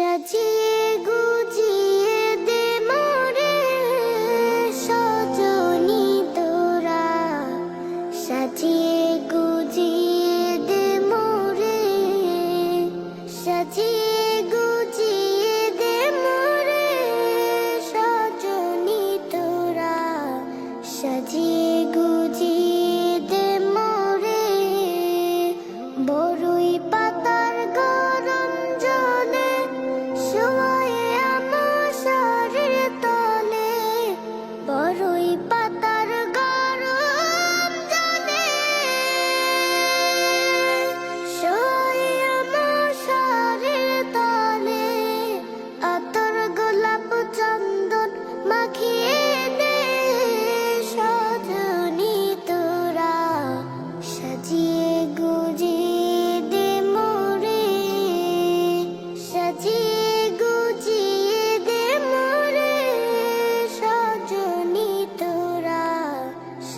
সাজিয়ে but the